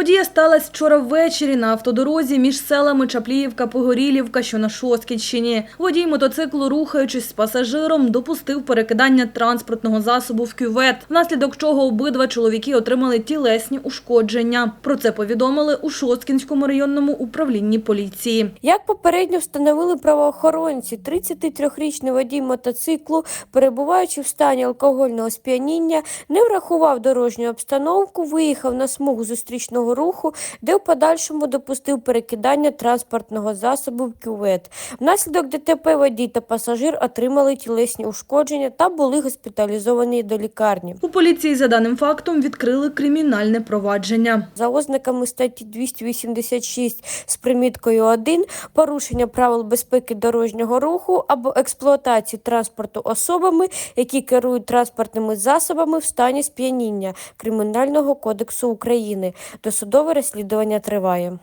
Подія сталася вчора ввечері на автодорозі між селами Чапліївка Погорілівка, що на Шосткінщині. Водій мотоциклу, рухаючись з пасажиром, допустив перекидання транспортного засобу в кювет, внаслідок чого обидва чоловіки отримали тілесні ушкодження. Про це повідомили у Шосткінському районному управлінні поліції. Як попередньо встановили правоохоронці, 33-річний водій мотоциклу, перебуваючи в стані алкогольного сп'яніння, не врахував дорожню обстановку, виїхав на смугу зустрічного руху, де в подальшому допустив перекидання транспортного засобу в кювет. Внаслідок ДТП водій та пасажир отримали тілесні ушкодження та були госпіталізовані до лікарні. У поліції за даним фактом відкрили кримінальне провадження. За ознаками статті 286 з приміткою 1 порушення правил безпеки дорожнього руху або експлуатації транспорту особами, які керують транспортними засобами в стані сп'яніння Кримінального кодексу України. Досудове розслідування триває.